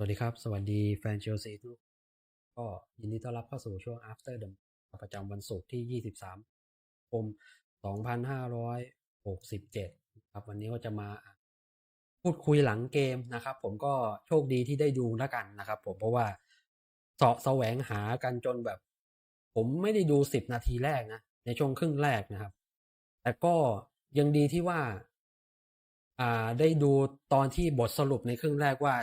สวัสดีครับ สวัสดีแฟนเชลซีทุกก็ยินดีต้อนรับเข้าสู่ช่วง after the ประจำวันศุกร์ที่ 23 คม 2567 ครับ วันนี้ก็จะมาพูดคุยหลังเกมนะครับ ผมก็โชคดีที่ได้ดูแล้วกันนะครับผมเพราะว่าเสาะแสวงหากันจนแบบ ผมไม่ได้ดู 10 นาทีแรกนะ ในช่วงครึ่งแรกนะครับ แต่ก็ยังดีที่ว่า อ่าได้ดูตอนที่บทสรุปในครึ่งแรกว่า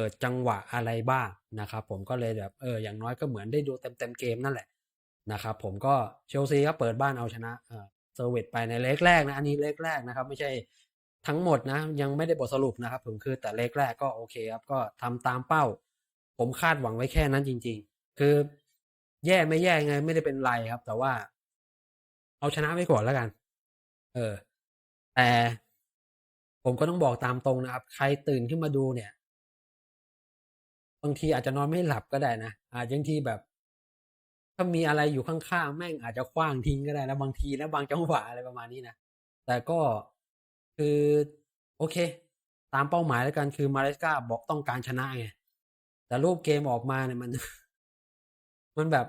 เกิดจังหวะอะไรบ้างนะครับผมก็เลยแบบเอออย่างน้อยก็เหมือนได้ดูเต็มเต็มเกมนั่นแหละนะครับผมก็เชลซีก็เปิดบ้านเอาชนะเออเซอร์เวตไปในเลกแรกนะอันนี้เลกแรกนะครับ ไม่ใช่ทั้งหมดนะยังไม่ได้บทสรุปนะครับผมคือแต่เลกแรกก็โอเคครับก็ทำตามเป้า ผมคาดหวังไว้แค่นั้นจริง ๆ คือแย่ไม่แย่ไงไม่ได้เป็นไรครับ แต่ว่า เอาชนะไว้ก่อนแล้วกัน เออ แต่ผมก็ต้องบอกตามตรงนะครับ ใครตื่นขึ้นมาดูเนี่ย บางทีอาจจะนอนไม่หลับก็ได้นะอาจบางทีแบบ ถ้ามีอะไรอยู่ข้างๆแม่งอาจจะคว้างทิ้งก็ได้นะบางทีนะบางจังหวะอะไรประมาณนี้นะแต่ก็คือโอเค ตามเป้าหมายแล้วกันคือมาเลสกาบอกต้องการชนะไงแต่รูปเกมออกมาเนี่ยมัน มันแบบ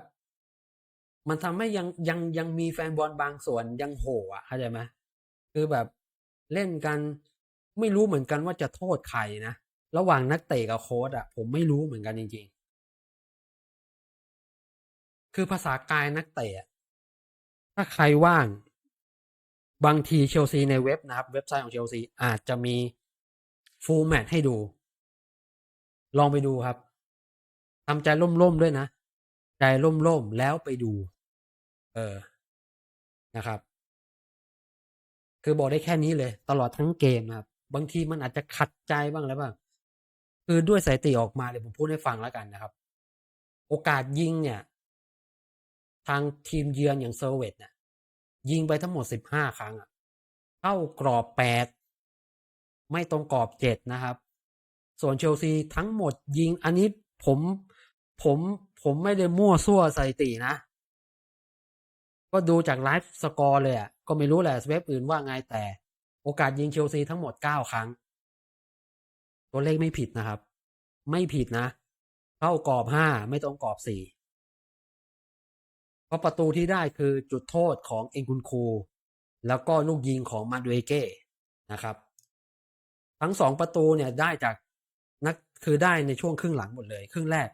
มันทำให้ยังยังยังมีแฟนบอลบางส่วนยังโหอะเข้าใจไหมคือแบบเล่นกันไม่รู้เหมือนกันว่าจะโทษใครนะ ระหว่างนักเตะกับโค้ชอะผมไม่รู้เหมือนกันจริง ๆ คือภาษากายนักเตะถ้าใครว่าง บางทีเชลซีในเว็บนะครับ เว็บไซต์ของเชลซีอาจจะมีฟูลแมตให้ดู ลองไปดูครับทำใจล่มๆด้วยนะ ใจล่มๆแล้วไปดู เออนะครับ คือบอกได้แค่นี้เลย ตลอดทั้งเกมครับ บางทีมันอาจจะขัดใจบ้างแล้วบ้าง คือด้วยสายติออกมาเลยผมพูดให้ฟังแล้วกันนะครับ โอกาสยิงเนี่ย ทางทีมเยือนอย่างเซอร์เวตเนี่ยยิงไปทั้งหมดสิบห้าครั้งอะเข้ากรอบแปดไม่ตรงกรอบเจ็ดนะครับ ส่วนเชลซีทั้งหมดยิง อันนี้ผมผมผมไม่ได้มั่วซั่วสถิตินะ ก็ดูจากไลฟ์สกอร์เลยอะก็ไม่รู้แหละเว็บอื่นว่าไงแต่ โอกาสยิงเชลซีทั้งหมดเก้าครั้ง ตัวเลขไม่ผิดนะครับ ไม่ผิดนะ เข้ากรอบห้าไม่ต้องกรอบสี่เพราะประตูที่ได้คือจุดโทษของเอ็นคุนคู แล้วก็ลูกยิงของมาดูเอเก้นะครับ ทั้งสองประตูเนี่ยได้จากนักคือได้ในช่วงครึ่งหลังหมดเลย ครึ่งแรก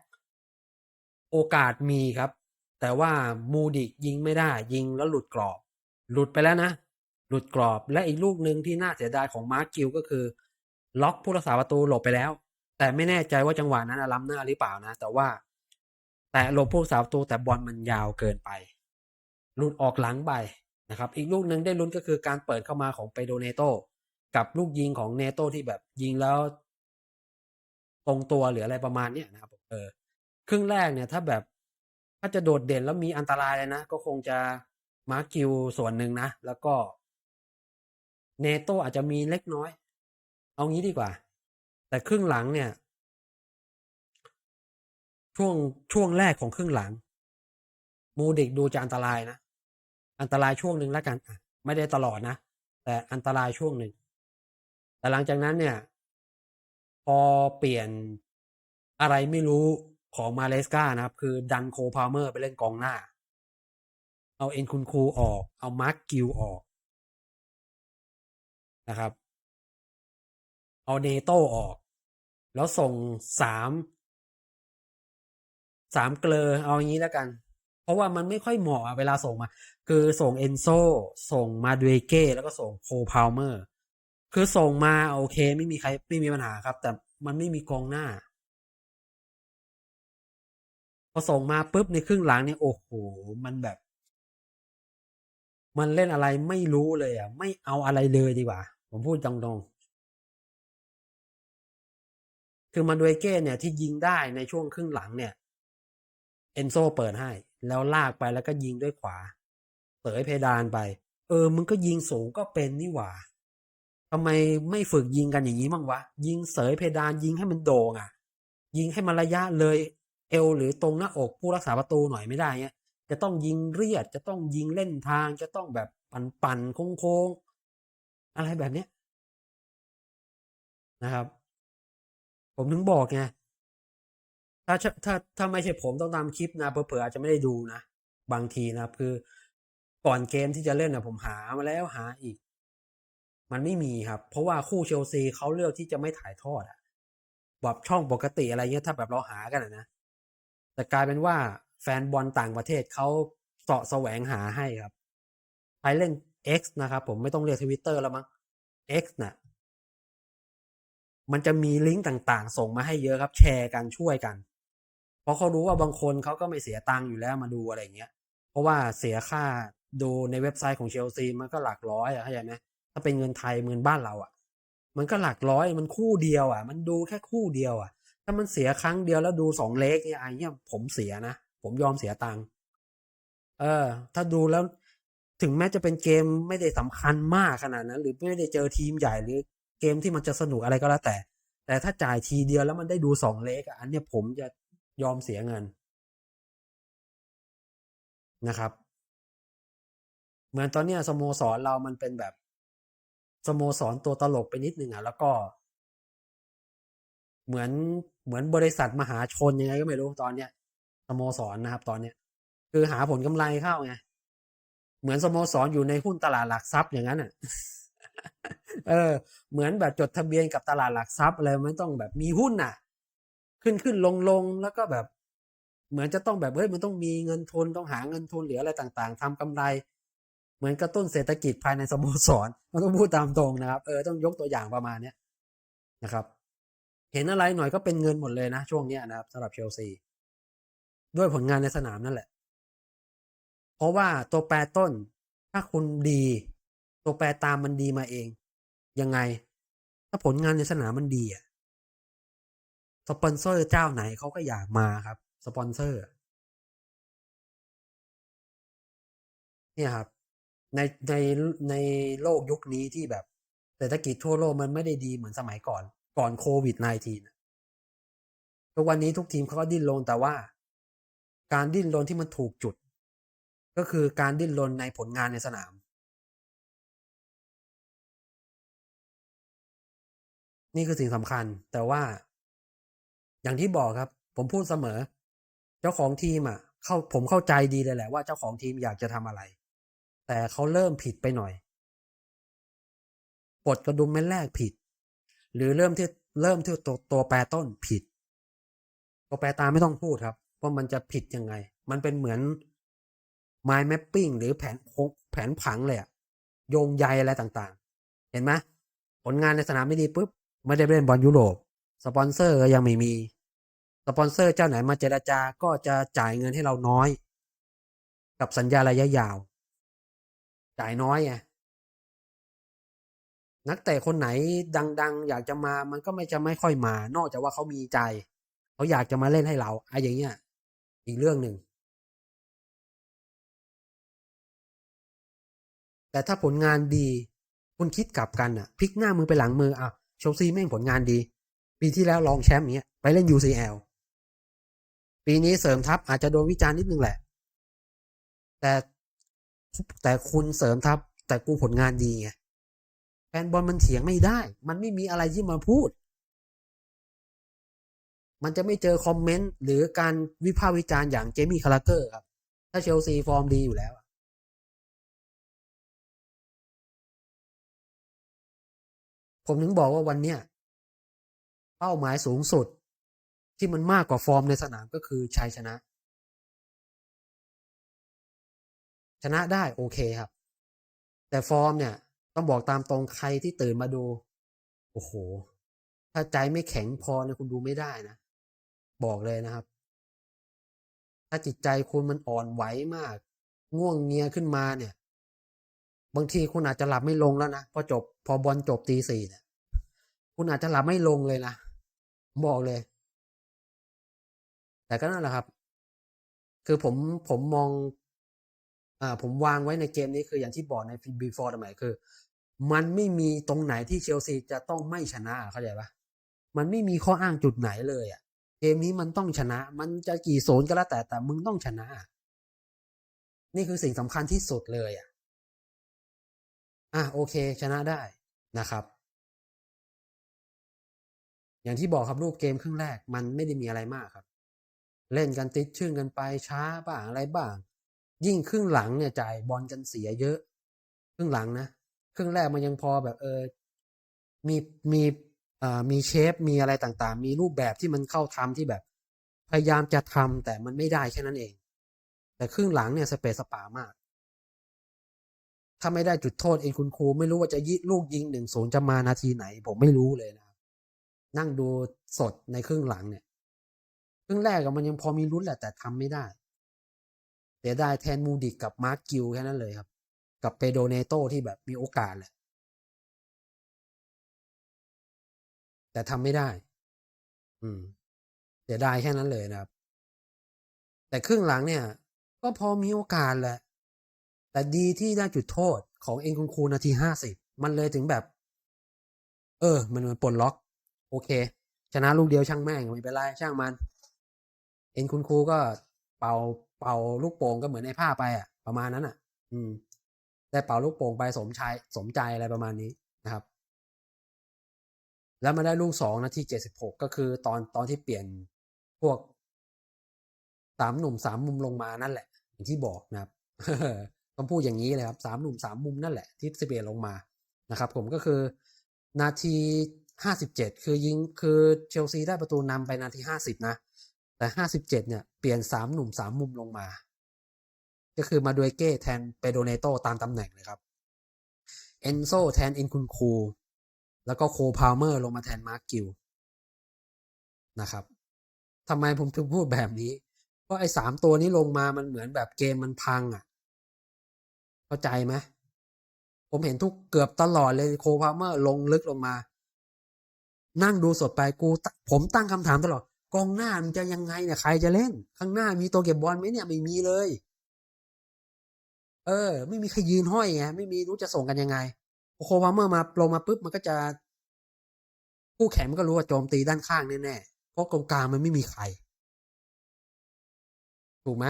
โอกาสมีครับ แต่ว่ามูดิยิงไม่ได้ ยิงแล้วหลุดกรอบ หลุดไปแล้วนะ หลุดกรอบและอีกลูกหนึ่งที่น่าเสียดายของมาร์กิวก็คือ ล็อกผู้รักษาประตูหลบไปแล้ว แต่ไม่แน่ใจว่าจังหวะนั้นล้ำหน้าหรือเปล่านะ แต่ว่า แต่หลบผู้รักษาประตูแต่บอลมันยาวเกินไปหลุดออกหลังไปนะครับ อีกลูกหนึ่งได้ลุ้นก็คือการเปิดเข้ามาของเปโดเนโตกับลูกยิงของเนโตที่แบบยิงแล้วตรงตัวหรืออะไรประมาณเนี้ยนะครับเออครึ่งแรกเนี่ย ถ้าแบบถ้าจะโดดเด่นแล้วมีอันตรายเลยนะ ก็คงจะมาร์กิวส่วนหนึ่งนะ แล้วก็เนโตอาจจะมีเล็กน้อย เอางี้ดีกว่า แต่ครึ่งหลังเนี่ย ช่วงช่วงแรกของครึ่งหลัง มูดิกดูจะอันตรายนะ อันตรายช่วงหนึ่งแล้วกันไม่ได้ตลอดนะ แต่อันตรายช่วงหนึ่ง แต่หลังจากนั้นเนี่ย พอเปลี่ยนอะไรไม่รู้ของมาเลสกานะครับ คือดันโคพาวเมอร์ไปเล่นกองหน้า เอาเอ็นคุณคูออก เอามาร์กกิวออกนะครับ เอาเนโตออก แล้วส่งสามสามเกลอเอาอย่างนี้แล้วกัน เพราะว่ามันไม่ค่อยเหมาะเวลาส่งมา คือส่งเอนโซส่งมาดูเเก้แล้วก็ส่งโคพาวเมอร์คือส่งมาโอเค ไม่มีใครไม่มีปัญหาครับ แต่มันไม่มีกองหน้า พอส่งมาปุ๊บในครึ่งหลังเนี่ยโอ้โหมันแบบ มันเล่นอะไรไม่รู้เลยอะ ไม่เอาอะไรเลยดีกว่า ผมพูดตรงๆ คือมาดูเอเก้เนี่ยที่ยิงได้ในช่วงครึ่งหลังเนี่ย เอนโซเปิดให้ แล้วลากไปแล้วก็ยิงด้วยขวาเสยเพดานไป เออมึงก็ยิงสูงก็เป็นนี่หว่าทำไมไม่ฝึกยิงกันอย่างนี้บ้างวะ ยิงเสยเพดานยิงให้มันโด่งอะ ยิงให้มันระยะเลยเอวหรือตรงหน้าอกผู้รักษาประตูหน่อยไม่ได้เงี้ยจะต้องยิงเรียดจะต้องยิงเล่นทางจะต้องแบบปันป่นโค้งโค้งอะไรแบบเนี้ยนะครับ ผมถึงบอกไงถ้าถ้าถ้าไม่ใช่ผมต้องตามคลิปนะเผลอๆอาจจะไม่ได้ดูนะ บางทีนะครับคือก่อนเกมที่จะเล่นนะผมหามาแล้วหาอีก มันไม่มีครับ เพราะว่าคู่เชลซีเขาเลือกที่จะไม่ถ่ายทอดอะแบบช่องปกติอะไรเงี้ยถ้าแบบเราหากันนะแต่กลายเป็นว่าแฟนบอลต่างประเทศเขาเสาะแสวงหาให้ครับใครเล่น X นะครับ ผมไม่ต้องเรียกทวิตเตอร์แล้วมั้ง X น่ะ มันจะมีลิงก์ต่างๆ ส่งมาให้เยอะครับแชร์กันช่วยกัน เพราะเขารู้ว่าบางคนเขาก็ไม่เสียตังค์อยู่แล้วมาดูอะไรเงี้ย เพราะว่าเสียค่าดูในเว็บไซต์ของเชลซีมันก็หลักร้อยอะเข้าใจไหมถ้าเป็นเงินไทยเงินบ้านเราอะมันก็หลักร้อยมันคู่เดียวอะมันดูแค่คู่เดียวอะถ้ามันเสียครั้งเดียวแล้วดูสองเล็กเนี่ยไอ้เนี่ยผมเสียนะผมยอมเสียตังค์เออ ถ้าดูแล้วถึงแม้จะเป็นเกมไม่ได้สำคัญมากขนาดนั้น หรือไม่ได้เจอทีมใหญ่หรือ เกมที่มันจะสนุกอะไรก็แล้วแต่ แต่ถ้าจ่ายทีเดียวแล้วมันได้ดูสองเลกอันเนี้ยผมจะยอมเสียเงินนะครับ เหมือนตอนเนี้ยสโมสรเรามันเป็นแบบสโมสรตัวตลกไปนิดนึงอะแล้วก็ เหมือนเหมือนบริษัทมหาชนยังไงก็ไม่รู้ตอนเนี้ยสโมสรนะครับ ตอนเนี้ย คือหาผลกำไรเข้าไงเหมือนสโมสรอยู่ในหุ้นตลาดหลักทรัพย์อย่างนั้นอะ เออ เหมือนแบบจดทะเบียนกับตลาดหลักทรัพย์อะไรไม่ต้องแบบมีหุ้นน่ะ ขึ้นขึ้นลงลงแล้วก็แบบ เหมือนจะต้องแบบเฮ้ยมันต้องมีเงินทุนต้องหาเงินทุนเหลืออะไรต่าง ๆทำกำไร เหมือนกระตุ้นเศรษฐกิจภายในสโมสรมันต้องพูดตามตรงนะครับ เออต้องยกตัวอย่างประมาณเนี้ยนะครับ เห็นอะไรหน่อยก็เป็นเงินหมดเลยนะ ช่วงเนี้ยนะครับสำหรับเชลซีด้วยผลงานในสนามนั่นแหละ เพราะว่าตัวแปรต้นถ้าคุณดี ตัวแปรตามมันดีมาเอง ยังไง ถ้าผลงานในสนามมันดีอะสปอนเซอร์เจ้าไหนเขาก็อยากมาครับ สปอนเซอร์ เนี่ยครับ ในในในโลกยุคนี้ที่แบบเศรษฐกิจทั่วโลกมันไม่ได้ดีเหมือนสมัยก่อน ก่อนโควิด -19 ทุกวันนี้ทุกทีมเขาก็ดิ้นรนแต่ว่า การดิ้นรนที่มันถูกจุด ก็คือการดิ้นรนในผลงานในสนาม นี่คือสิ่งสำคัญ แต่ว่า อย่างที่บอกครับ ผมพูดเสมอ เจ้าของทีมอะเข้าผมเข้าใจดีเลยแหละว่าเจ้าของทีมอยากจะทำอะไร แต่เขาเริ่มผิดไปหน่อยปลดกระดุมเม็ดแรกผิด หรือเริ่มที่เริ่มที่ตัวตัวแปรต้นผิด ตัวแปรตามไม่ต้องพูดครับว่ามันจะผิดยังไง มันเป็นเหมือน mind mapping หรือแผนแผนผังเลยอะโยงใยอะไรต่างๆ เห็นไหมผลงานในสนามไม่ดีปุ๊บ ไม่ได้เล่นบอลยุโรป สปอนเซอร์ก็ยังไม่มี สปอนเซอร์เจ้าไหนมาเจราจาก็จะจ่ายเงินให้เราน้อย กับสัญญาระยะยาว จ่ายน้อยไงนักเตะคนไหนดัง ๆ อยากจะมามันก็ไม่จะไม่ค่อยมา นอกจากว่าเขามีใจ เขาอยากจะมาเล่นให้เราไอ้อย่างเงี้ยอีกเรื่องหนึ่ง แต่ถ้าผลงานดี คุณคิดกลับกันอะพลิกหน้ามือไปหลังมืออะ เชลซีแม่งผลงานดี ปีที่แล้วรองแชมป์เนี้ยไปเล่น UCL ปีนี้เสริมทัพอาจจะโดนวิจารณ์นิดนึงแหละ แต่แต่คุณเสริมทัพ แต่กูผลงานดีไงแฟนบอลมันเถียงไม่ได้ มันไม่มีอะไรที่มาพูด มันจะไม่เจอคอมเมนต์หรือการวิพากษ์วิจารณ์อย่างเจมี่คาราเกอร์ครับ ถ้าเชลซีฟอร์มดีอยู่แล้ว ผมถึงบอกว่าวันเนี้ยเป้าหมายสูงสุด ที่มันมากกว่าฟอร์มในสนามก็คือชัยชนะ ชนะได้โอเคครับ แต่ฟอร์มเนี่ย ต้องบอกตามตรงใครที่ตื่นมาดู โอ้โห ถ้าใจไม่แข็งพอเนี่ยคุณดูไม่ได้นะ บอกเลยนะครับ ถ้าจิตใจคุณมันอ่อนไหวมาก ง่วงเงียขึ้นมาเนี่ย บางทีคุณอาจจะหลับไม่ลงแล้วนะพอจบ พอบอลจบตีสี่เนี่ยคุณอาจจะหลับไม่ลงเลยนะบอกเลย แต่ก็นั่นแหละครับ คือผมผมมองอ่าผมวางไว้ในเกมนี้คืออย่างที่บอกใน before สมัยคือ มันไม่มีตรงไหนที่เชลซีจะต้องไม่ชนะเข้าใจปะมันไม่มีข้ออ้างจุดไหนเลยอะ เกมนี้มันต้องชนะ มันจะกี่โซนก็แล้วแต่แต่มึงต้องชนะ นี่คือสิ่งสำคัญที่สุดเลยอะ อะโอเค ชนะได้นะครับ อย่างที่บอกครับรูปเกมครึ่งแรกมันไม่ได้มีอะไรมากครับ เล่นกันติดชึ่งกันไปช้าบ้างอะไรบ้าง ยิ่งครึ่งหลังเนี่ยจ่ายบอลกันเสียเยอะ ครึ่งหลังนะครึ่งแรกมันยังพอแบบเออมีมีเอ่อมีเชฟมีอะไรต่างๆ มีรูปแบบที่มันเข้าทำที่แบบ พยายามจะทำแต่มันไม่ได้แค่นั้นเอง แต่ครึ่งหลังเนี่ยสเปซสปามาก ถ้าไม่ได้จุดโทษเองคุณครู ไม่รู้ว่าจะยิลูกยิงหนึ่งศูนย์จะมานาทีไหน ผมไม่รู้เลยนะนั่งดูสดในครึ่งหลังเนี่ยครึ่งแรกมันยังพอมีลุ้นแหละแต่ทำไม่ได้เสียดายแทนมูดิกกับมาร์กกิลแค่นั้นเลยครับ กับเปโดเนโตที่แบบมีโอกาสแหละแต่ทำไม่ได้ อืมเสียดายแค่นั้นเลยนะครับ แต่ครึ่งหลังเนี่ย ก็พอมีโอกาสแหละ แต่ดีที่ได้จุดโทษของเองคุณครูนาทีห้าสิบมันเลยถึงแบบ เออ มันมันปลดล็อก โอเค ชนะลูกเดียวช่างแม่งไม่เป็นไรช่างมัน เอ็นคุณครูก็เป่าเป่าลูกโป่งก็เหมือนในภาไปอะ ประมาณนั้นอะ อืม ได้เป่าลูกโป่งไปสมชายสมใจอะไรประมาณนี้นะครับ แล้วมาได้ลูกสองนาทีเจ็ดสิบหกก็คือตอนตอนที่เปลี่ยนพวกสามหนุ่มสามมุมลงมานั่นแหละ อย่างที่บอกนะครับ ต้องพูดอย่างนี้เลยครับสามหนุ่มสามมุมนั่นแหละที่สเปลี่ยนลงมานะครับ ผมก็คือนาทีห้าสิบเจ็ดคือยิงคือเชลซีได้ประตูนำไปนาทีห้าสิบนะ แต่ห้าสิบเจ็ดเนี่ยเปลี่ยนสามหนุ่มสามมุมลงมา ก็คือมาดวยเก้แทนเปโดเนโตตามตำแหน่งเลยครับเอนโซแทนอินคุณคูแล้วก็โคพาวเมอร์ลงมาแทนมาร์กิลนะครับทำไมผมถึงพูดแบบนี้ เพราะไอ้สามตัวนี้ลงมามันเหมือนแบบเกมมันพังอะ เข้าใจไหมผมเห็นทุกเกือบตลอดเลยโคพาวเมอร์ลงลึกลงมา นั่งดูสดไปกู ผมตั้งคำถามตลอดกองหน้ามันจะยังไงเนี่ยใครจะเล่น ข้างหน้ามีตัวเก็บบอลไหมเนี่ยไม่มีเลย เออ ไม่มีใครยืนห้อยไงไม่มีรู้จะส่งกันยังไงโคพาวเมอร์มาลงมาปุ๊บมันก็จะคู่แข่งมันก็รู้ว่าโจมตีด้านข้างแน่ๆเพราะกองกลางมันไม่มีใครถูกไหม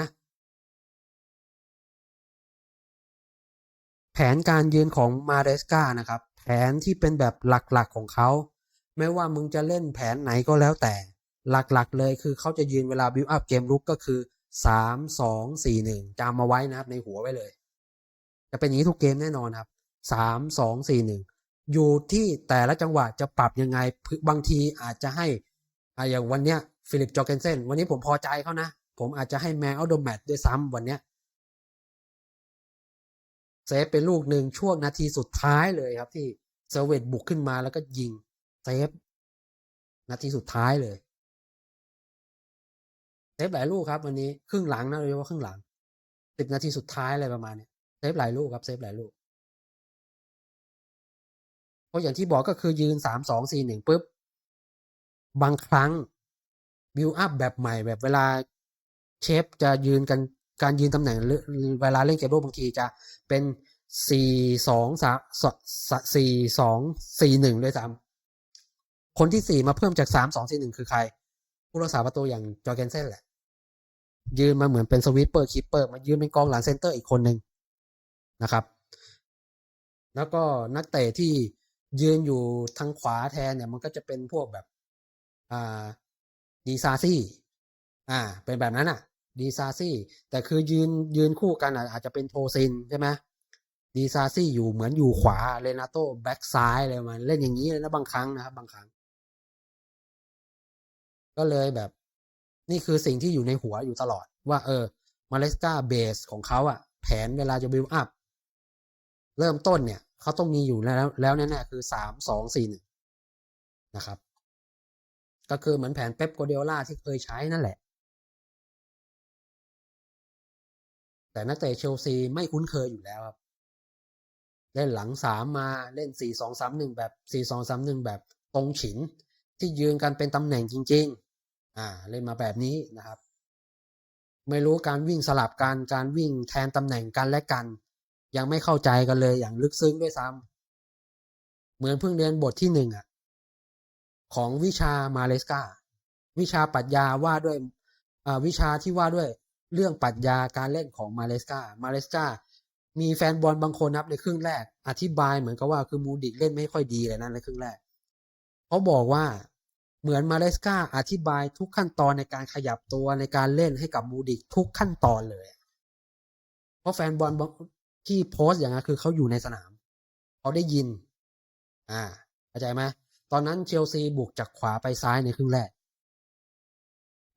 แผนการยืนของมาเดสกานะครับ แผนที่เป็นแบบหลักๆของเขา ไม่ว่ามึงจะเล่นแผนไหนก็แล้วแต่ หลักๆเลยคือเขาจะยืนเวลาบิวอัพเกมลุกก็คือสามสองสี่หนึ่งจำมาไว้นะครับในหัวไว้เลย จะเป็นอย่างนี้ทุกเกมแน่นอนครับสามสองสี่หนึ่งอยู่ที่แต่ละจังหวะจะปรับยังไงบางทีอาจจะให้อ่าอย่างวันเนี้ยฟิลิปจอร์เกนเซนวันนี้ผมพอใจเขานะ ผมอาจจะให้แมวโดแมตด้วยซ้ำวันเนี้ย เซฟเป็นลูกหนึ่งช่วงนาทีสุดท้ายเลยครับ ที่เซเวตบุกขึ้นมาแล้วก็ยิงเซฟนาทีสุดท้ายเลยเซฟหลายลูกครับ วันนี้ครึ่งหลังนะโดยเฉพาะครึ่งหลังสิบนาทีสุดท้ายอะไรประมาณเนี้ยเซฟหลายลูกครับเซฟหลายลูกเพราะอย่างที่บอกก็คือยืนสามสองสี่หนึ่งปุ๊บบางครั้งบิวอัพแบบใหม่แบบเวลาเชฟจะยืนกัน การยืนตำแหน่งเวลาเล่นเกมโลกบางทีจะเป็นสี่สองสามสี่สองสี่หนึ่งด้วยซ้ำคนที่สี่มาเพิ่มจากสามสองสี่หนึ่งคือใคร ผู้รักษาประตูอย่างจอร์เกนเซนแหละ ยืนมาเหมือนเป็นสวิตเปอร์คิปเปอร์มายืนเป็นกองหลังเซนเตอร์อีกคนหนึ่งนะครับ แล้วก็นักเตะที่ยืนอยู่ทางขวาแทนเนี่ยมันก็จะเป็นพวกแบบ อ่าดีซาซี่ อ่า เป็นแบบนั้นอะ ดีซาซี่ แต่คือยืนยืนคู่กันอาจจะเป็นโทซินใช่ไหมดีซาซี่อยู่เหมือนอยู่ขวาเรนาโตแบ็กซ้ายเลยมันเล่นอย่างนี้เลยนะบางครั้งนะครับบางครั้ง ก็เลยแบบ นี่คือสิ่งที่อยู่ในหัวอยู่ตลอด ว่า เออมาเลสกาเบสของเขาอะแผนเวลาจะบิวอัพ เริ่มต้นเนี่ย เขาต้องมีอยู่แล้ว แล้วแน่ๆคือสามสองสี่หนึ่งนะครับ ก็คือเหมือนแผนเป๊ปโกเดล่าที่เคยใช้นั่นแหละ แต่นักเตะเชลซีไม่คุ้นเคยอยู่แล้วครับ เล่นหลังสามมาเล่นสี่สองสามหนึ่งแบบสี่สองสามหนึ่งแบบตรงฉิน ที่ยืนกันเป็นตำแหน่งจริง ๆ อ่า เล่นมาแบบนี้นะครับ ไม่รู้การวิ่งสลับกันการวิ่งแทนตำแหน่งกันและกัน ยังไม่เข้าใจกันเลยอย่างลึกซึ้งด้วยซ้ำเหมือนเพิ่งเรียนบทที่หนึ่งอะของวิชามาเลสกาวิชาปรัชญาว่าด้วยวิชาที่ว่าด้วย เรื่องปรัชญาการเล่นของมาเลสกามาเลสกามีแฟนบอลบางคนนับในครึ่งแรก อธิบายเหมือนกับว่าคือมูดิกเล่นไม่ค่อยดีเลยนะในครึ่งแรกเขาบอกว่าเหมือนมาเลสกาอธิบายทุกขั้นตอนในการขยับตัวในการเล่นให้กับมูดิกทุกขั้นตอนเลย เพราะแฟนบอลที่โพสต์อย่างนั้นคือเขาอยู่ในสนามเขาได้ยิน อ่าเข้าใจไหมตอนนั้นเชลซีบุกจากขวาไปซ้ายในครึ่งแรก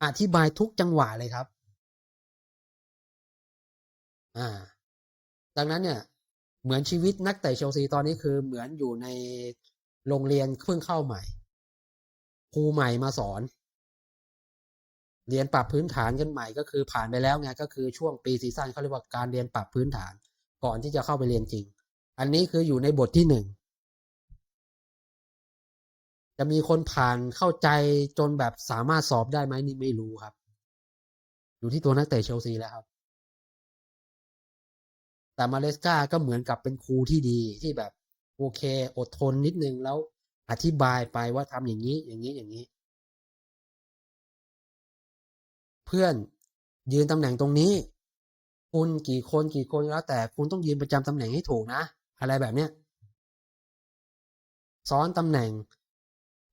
อธิบายทุกจังหวะเลยครับ อ่า ดังนั้นเนี่ย เหมือนชีวิตนักเตะเชลซีตอนนี้คือเหมือนอยู่ในโรงเรียนเพิ่งเข้าใหม่ครูใหม่มาสอน เรียนปรับพื้นฐานกันใหม่ก็คือผ่านไปแล้วไงก็คือช่วงปีซีซั่นเขาเรียกว่าการเรียนปรับพื้นฐาน ก่อนที่จะเข้าไปเรียนจริง อันนี้คืออยู่ในบทที่หนึ่งจะมีคนผ่านเข้าใจจนแบบสามารถสอบได้ไหมนี่ไม่รู้ครับ อยู่ที่ตัวนักเตะเชลซีแล้วครับ แต่มาเลสกาก็เหมือนกับเป็นครูที่ดีที่แบบ โอเค อดทนนิดนึงแล้วอธิบายไปว่าทำอย่างนี้ อย่างนี้อย่างนี้ เพื่อนยืนตำแหน่งตรงนี้ คุณกี่คนกี่คนแล้ว แต่คุณต้องยืนประจำตำแหน่งให้ถูกนะ อะไรแบบเนี้ยซ้อนตำแหน่ง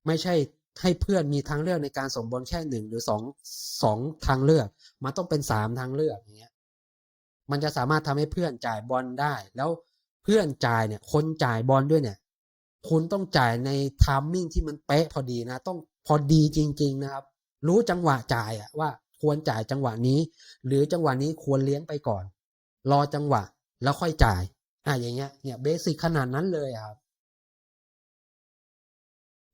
ไม่ใช่ให้เพื่อนมีทางเลือกในการส่งบอลแค่หนึ่งหรือสองสองทางเลือก มันต้องเป็นสามทางเลือกอย่างเงี้ย มันจะสามารถทำให้เพื่อนจ่ายบอลได้ แล้วเพื่อนจ่ายเนี่ย คนจ่ายบอลด้วยเนี่ย คุณต้องจ่ายในทามมิ่งที่มันเป๊ะพอดีนะ ต้องพอดีจริง ๆ นะครับ รู้จังหวะจ่ายอะว่าควรจ่ายจังหวะนี้ หรือจังหวะนี้ควรเลี้ยงไปก่อน รอจังหวะแล้วค่อยจ่ายอะอย่างเงี้ยเนี่ยเบสิกขนาดนั้นเลยครับ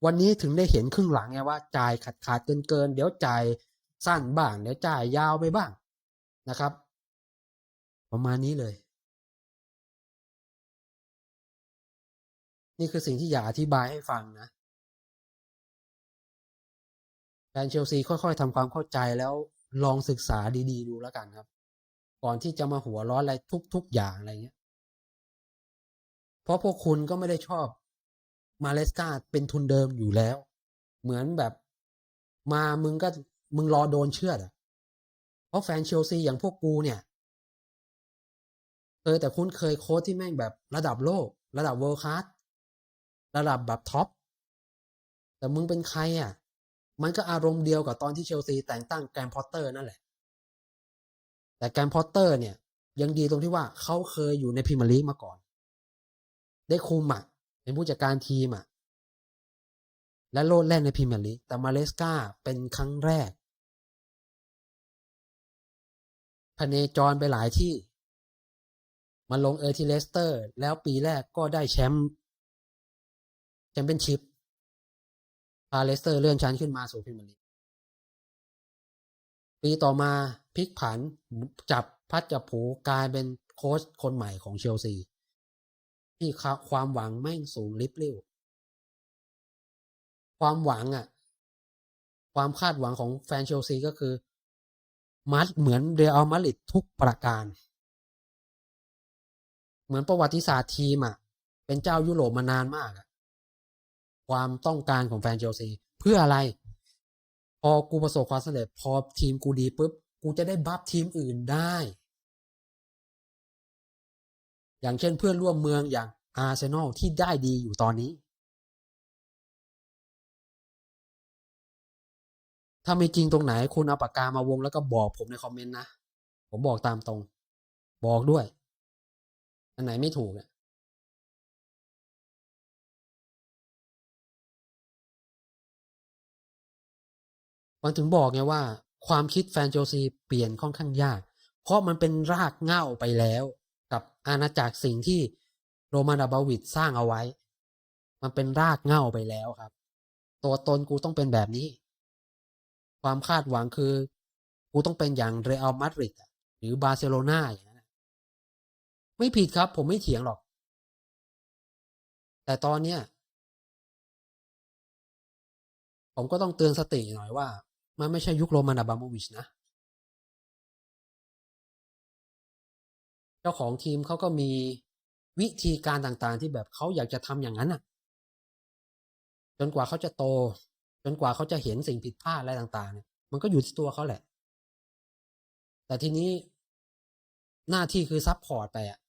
วันนี้ถึงได้เห็นครึ่งหลังไงว่าจ่ายขาดขาดเกินเกินเดี๋ยวจ่ายสั้นบ้าง เดี๋ยวจ่ายยาวไปบ้างนะครับ ประมาณนี้เลย นี่คือสิ่งที่อยากอธิบายให้ฟังนะแฟนเชลซีค่อยๆทำความเข้าใจแล้วลองศึกษาดีๆ ดูแล้วกันครับ ก่อนที่จะมาหัวร้อนอะไรทุก ๆ อย่างอะไรเงี้ย เพราะพวกคุณก็ไม่ได้ชอบมาเลสกาเป็นทุนเดิมอยู่แล้ว เหมือนแบบมามึงก็มึงรอโดนเชื่อดอะเพราะแฟนเชลซีอย่างพวกกูเนี่ย เออแต่คุณเคยโค้ชที่แม่งแบบระดับโลก ระดับเวิลด์คลาสระดับแบบท็อปแต่มึงเป็นใครอะ มันก็อารมณ์เดียวกับตอนที่เชลซีแต่งตั้งแกรมพอตเตอร์นั่นแหละ แต่แกรมพอตเตอร์เนี่ย ยังดีตรงที่ว่าเขาเคยอยู่ในพรีเมียร์ลีกมาก่อน ได้คุมอะเป็นผู้จัดการทีมอะ และโลดแล่นในพรีเมียร์ลีกแต่มาเลสกาเป็นครั้งแรกพเนจรไปหลายที่ มาลงเออที่เลสเตอร์ แล้วปีแรกก็ได้แชมป์แชมเปี้ยนชิพพาเลสเตอร์เลื่อนชั้นขึ้นมาสู่พรีเมียร์ลีกปีต่อมาพลิกผันจับพัดจับผูกลายเป็นโค้ชคนใหม่ของเชลซี ที่ความหวังแม่งสูงลิบลิ่วความหวังอะ ความคาดหวังของแฟนเชลซีก็คือ มัดเหมือนเรอัลมาดริดทุกประการ เหมือนประวัติศาสตร์ทีมอะ เป็นเจ้ายุโรปมานานมากอะความต้องการของแฟนเชลซีเพื่ออะไร พอกูประสบความสำเร็จ พอทีมกูดีปุ๊บ กูจะได้บัฟทีมอื่นได้ อย่างเช่นเพื่อนร่วมเมืองอย่างอาร์เซนอลที่ได้ดีอยู่ตอนนี้ ถ้าไม่จริงตรงไหนคุณเอาปากกามาวงแล้วก็บอกผมในคอมเมนต์นะ ผมบอกตามตรง บอกด้วย อันไหนไม่ถูกอะมันถึงบอกไงว่า ความคิดแฟนเชลซีเปลี่ยนค่อนข้างยาก เพราะมันเป็นรากเหง้าไปแล้ว กับอาณาจักรสิ่งที่โรมานาบาวิดสร้างเอาไว้ มันเป็นรากเหง้าไปแล้วครับ ตัวตนกูต้องเป็นแบบนี้ ความคาดหวังคือ กูต้องเป็นอย่างเรอัลมาดริดหรือบาร์เซโลนาอย่างนั้น ไม่ผิดครับ ผมไม่เถียงหรอก แต่ตอนเนี้ยผมก็ต้องเตือนสติหน่อยว่า มันไม่ใช่ยุคโรมันอาบรามวิชนะ เจ้าของทีมเขาก็มีวิธีการต่างๆ ที่แบบเขาอยากจะทำอย่างนั้นน่ะ จนกว่าเขาจะโต จนกว่าเขาจะเห็นสิ่งผิดพลาดอะไรต่างๆเนี่ยมันก็อยู่ที่ตัวเขาแหละ แต่ทีนี้หน้าที่คือซับพอร์ตไปอะ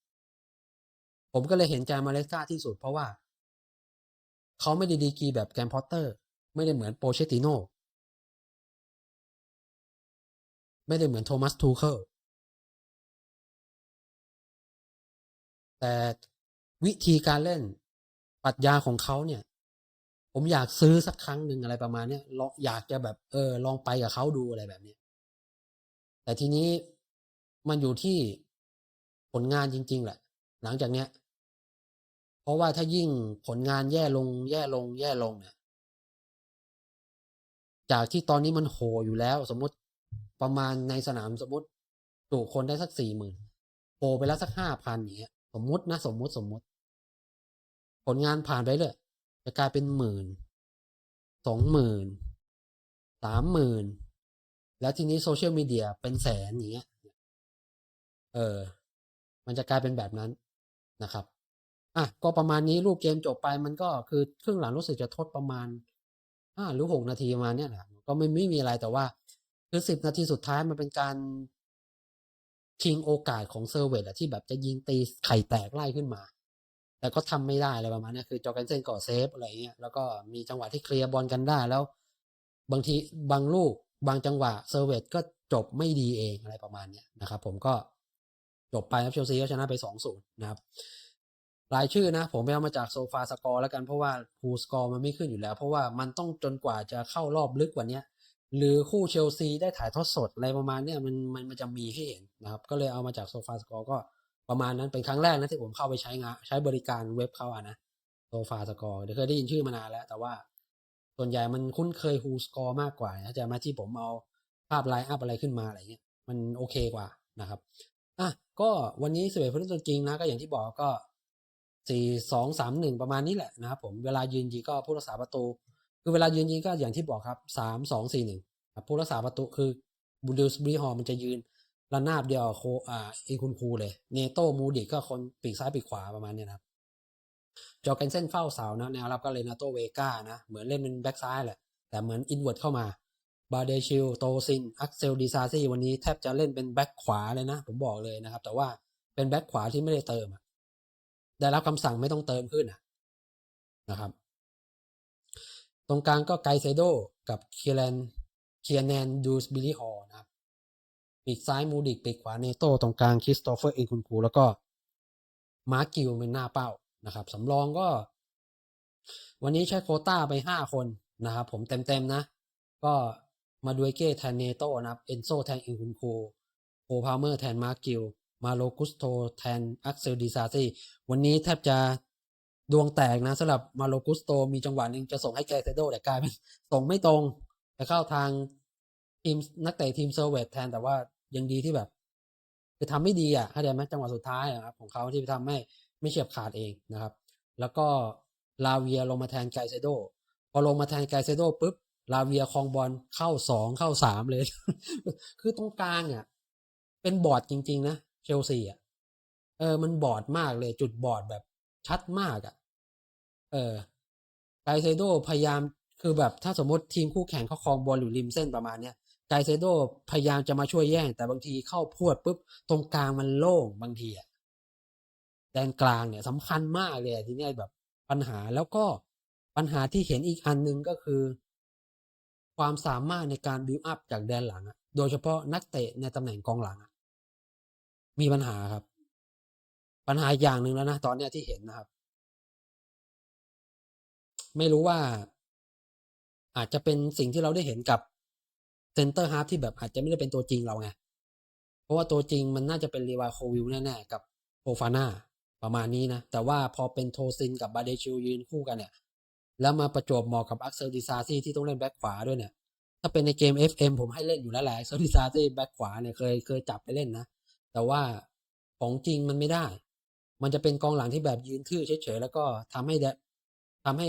ผมก็เลยเห็นใจมาเลสกาที่สุดเพราะว่าเขาไม่ได้ดีกีแบบแกมพอตเตอร์ ไม่ได้เหมือนโปเชติโนไม่ได้เหมือนโทมัสทูเคิลแต่วิธีการเล่นปรัชญาของเขาเนี่ย ผมอยากซื้อสักครั้งหนึ่งอะไรประมาณเนี้ยลองอยากจะแบบเออลองไปกับเขาดูอะไรแบบเนี้ยแต่ทีนี้มันอยู่ที่ผลงานจริง ๆ แหละ หลังจากเนี้ย เพราะว่าถ้ายิ่งผลงานแย่ลง แย่ลง แย่ลงเนี่ย จากที่ตอนนี้มันโหอยู่แล้ว สมมติประมาณในสนามสมมติจุคนได้สักสี่หมื่นโปรไปแล้วสักห้าพันอย่างเงี้ย สมมตินะสมมติสมมติ ผลงานผ่านไปเลยจะกลายเป็นหมื่นสองหมื่นสามหมื่นแล้วทีนี้โซเชียลมีเดียเป็นแสนอย่างเงี้ย เออ มันจะกลายเป็นแบบนั้นนะครับ อะก็ประมาณนี้รูปเกมจบไปมันก็คือครึ่งหลังรู้สึกจะทดประมาณห้าหรือหกนาทีประมาณเนี้ยแหละก็ไม่ไม่มีอะไรแต่ว่า คือสิบนาทีสุดท้ายมันเป็นการชิงโอกาสของเซอร์เวตอะที่แบบจะยิงตีไข่แตกไล่ขึ้นมา แต่ก็ทำไม่ได้อะไรประมาณนี้คือจอร์แกนเซนก่อเซฟอะไรเงี้ยแล้วก็มีจังหวะที่เคลียร์บอลกันได้แล้ว บางทีบางลูก บางจังหวะเซอร์เวตก็จบไม่ดีเองอะไรประมาณเนี้ยนะครับ ผมก็จบไปครับเชลซีก็ชนะไปสองศูนย์นะครับ รายชื่อนะ ผมไปเอามาจากโซฟาสกอร์แล้วกันเพราะว่าฮูสกอร์มันไม่ขึ้นอยู่แล้ว เพราะว่ามันต้องจนกว่าจะเข้ารอบลึกกว่านี้หรือคู่เชลซีได้ถ่ายทอดสดอะไรประมาณเนี้ยมันมันมันจะมีให้เห็นนะครับ ก็เลยเอามาจากโซฟาสกอร์ก็ประมาณนั้นเป็นครั้งแรกนะที่ผมเข้าไปใช้งานใช้บริการเว็บเขาอะนะโซฟาสกอร์เดี๋ยวเคยได้ยินชื่อมานานแล้ว แต่ว่าส่วนใหญ่มันคุ้นเคยฮูสกอร์มากกว่าถ้าจะมาที่ผมเอาภาพไลน์อัพอะไรขึ้นมาอะไรเงี้ยมันโอเคกว่านะครับอะก็วันนี้สเอ็ดผู้เล่นจริงนะก็อย่างที่บอกก็ สี่สองสามหนึ่งประมาณนี้แหละนะครับผมเวลายืนยิงก็ผู้รักษาประตู คือเวลายืนยิงก็อย่างที่บอกครับสามสองสี่หนึ่งผู้รักษาประตูคือบูดิสบรีฮอร์มันจะยืนระนาบเดียวโคอ่าเอคุณคูเลย เนโตมูดิก็คนปีกซ้ายปีกขวาประมาณนี้นะครับจอแกนเซนเฝ้าเสานะแนวรับก็เลยนาโตเวกานะเหมือนเล่นเป็นแบ็กซ้ายแหละ แต่เหมือนอินเวิร์ดเข้ามาบาเดชิลโตซินอักเซลดีซาซี่วันนี้แทบจะเล่นเป็นแบ็กขวาเลยนะ ผมบอกเลยนะครับ แต่ว่าเป็นแบ็กขวาที่ไม่ได้เติมอะ ได้รับคำสั่งไม่ต้องเติมขึ้นนะครับ ตรงกลางก็ไกเซโดกับเคียแลนเคียแนนดูสบิลลี่ฮอนะครับปีกซ้ายมูดิกปีกขวาเนโตตรงกลางคริสโตเฟอร์เอ็นคุนคูแล้วก็มาร์กิวเป็นหน้าเป้านะครับสำรองก็ วันนี้ใช้โคต้าไปห้าคนนะครับผมเต็มๆนะ ก็มาดูเก้แทนเนโตนะครับ เอนโซแทนอินคุนคูโอพาเมอร์แทนมาร์กิว มาโลกุสโตแทนอักเซลดีซาซีวันนี้แทบจะดวงแตกนะสำหรับมาโลกุสโตมีจังหวะหนึ่งจะส่งให้แกเซโดแต่กลายเป็นส่งไม่ตรงจะเข้าทางทีมนักเตะทีมเซอร์เวตแทนแต่ว่ายังดีที่แบบ คือทำไม่ดีอะเข้าใจไหมจังหวะสุดท้ายอะครับของเขาที่ทำให้ไม่เฉียบขาดเองนะครับ แล้วก็ลาเวียลงมาแทนไกเซโดพอลงมาแทนไกเซโดปุ๊บลาเวียคองบอลเข้าสองเข้าสามเลย คือตรงกลางอะ เป็นบอร์ดจริง ๆ นะ เชลซีอะเออ มันบอดมากเลย จุดบอดแบบชัดมากอะ เออไกเซโดพยายามคือแบบถ้าสมมติทีมคู่แข่งเขาครองบอลอยู่ริมเส้นประมาณเนี้ยไกเซโดพยายามจะมาช่วยแย่ง แต่บางทีเข้าพวดปุ๊บ ตรงกลางมันโล่งบางทีอะแดนกลางเนี่ยสำคัญมากเลยทีเนี้ยแบบปัญหาแล้วก็ปัญหาที่เห็นอีกอันหนึ่งก็คือ ความสามารถในการบิวอัพจากแดนหลังอะโดยเฉพาะนักเตะในตำแหน่งกองหลังอะ มีปัญหาครับ ปัญหาอย่างหนึ่งแล้วนะตอนเนี้ยที่เห็นนะครับ ไม่รู้ว่า อาจจะเป็นสิ่งที่เราได้เห็นกับเซนเตอร์ฮาร์ฟที่แบบอาจจะไม่ได้เป็นตัวจริงเราไงเพราะว่าตัวจริงมันน่าจะเป็นรีวาโควิลแน่ๆกับโฟฟาน่าประมาณนี้นะ แต่ว่าพอเป็นโทซินกับบาเดชิลยืนคู่กันเนี่ย แล้วมาประจวบเหมาะกับอักเซลดิซาซี่ที่ต้องเล่นแบ็คขวาด้วยเนี่ย ถ้าเป็นในเกม FM ผมให้เล่นอยู่แล้วแหละอักเซลดิซาซี่แบ็คขวาเนี่ยเคยเคยจับไปเล่นนะ แต่ว่าของจริงมันไม่ได้ มันจะเป็นกองหลังที่แบบยืนทื่อเฉยๆแล้วก็ทำให้ทำให้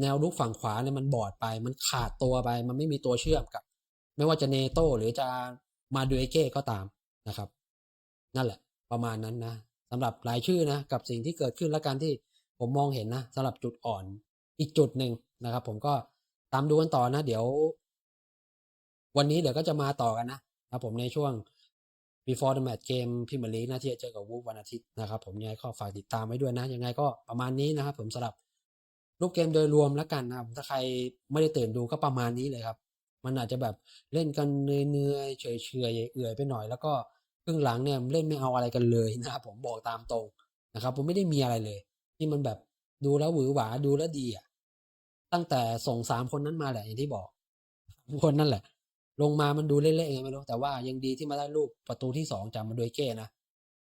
แนวลุกฝั่งขวาเนี่ยมันบอดไป มันขาดตัวไป มันไม่มีตัวเชื่อมกับ ไม่ว่าจะเนโต้หรือจะมาดูเอเก้ก็ตามนะครับ นั่นแหละ ประมาณนั้นนะสำหรับรายชื่อนะ กับสิ่งที่เกิดขึ้นและการที่ผมมองเห็นนะสำหรับจุดอ่อนอีกจุดหนึ่งนะครับ ผมก็ตามดูกันต่อนะ เดี๋ยว วันนี้เดี๋ยวก็จะมาต่อกันนะครับผมในช่วง before the match เกมพิมลีกนะที่จะเจอกับวูฟวันอาทิตย์นะครับ ผมยังไงก็ฝากติดตามไว้ด้วยนะ ยังไงก็ประมาณนี้นะครับ ผมสำหรับรูปเกมโดยรวมแล้วกันนะครับ ถ้าใครไม่ได้ตื่นดูก็ประมาณนี้เลยครับ มันอาจจะแบบเล่นกันเหนื่อยๆเฉยๆเอื่อยๆไปหน่อย แล้วก็ครึ่งหลังเนี่ยเล่นไม่เอาอะไรกันเลยนะครับผมบอกตามตรงนะครับ ผมไม่ได้มีอะไรเลย ที่มันแบบดูแล้วหวือหวาดูแล้วดีอะตั้งแต่ส่งสามคนนั้นมาแหละอย่างที่บอกคนนั่นแหละ ลงมามันดูเละๆไงไม่รู้ แต่ว่ายังดีที่มาได้ลูกประตูที่สองจากมาโดยเก้นะ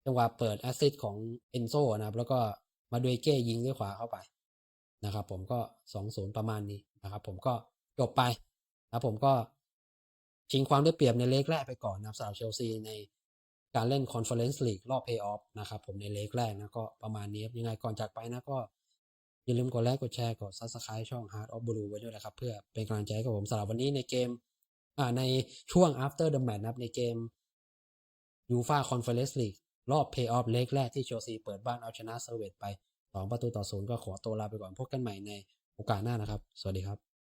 จังหวะเปิดแอสซิสของเอนโซนะครับ แล้วก็มาโดยเก้ยิงด้วยขวาเข้าไปนะครับ ผมก็สองศูนย์ประมาณนี้นะครับ ผมก็จบไปแล้วผมก็ชิงความได้เปรียบในเลกแรกไปก่อนนะสำหรับเชลซีในการเล่นคอนเฟอเรนซ์ลีกรอบเพย์ออฟนะครับ ผมในเลกแรกนะก็ประมาณนี้ยังไงก่อนจากไปนะก็อย่าลืมกดไลค์กดแชร์กด subscribe ช่อง Heart of Blue ไว้ด้วยนะครับ เพื่อเป็นกำลังใจกับผมสำหรับวันนี้ในเกม ในช่วง after the match นะครับในเกม UEFA Conference League รอบ Playoff เล็กแรกที่เชลซีเปิดบ้านเอาชนะเซอร์เวตไป 2 ประตูต่อศูนย์ก็ขอตัวลาไปก่อนพบกันใหม่ในโอกาสหน้านะครับ สวัสดีครับ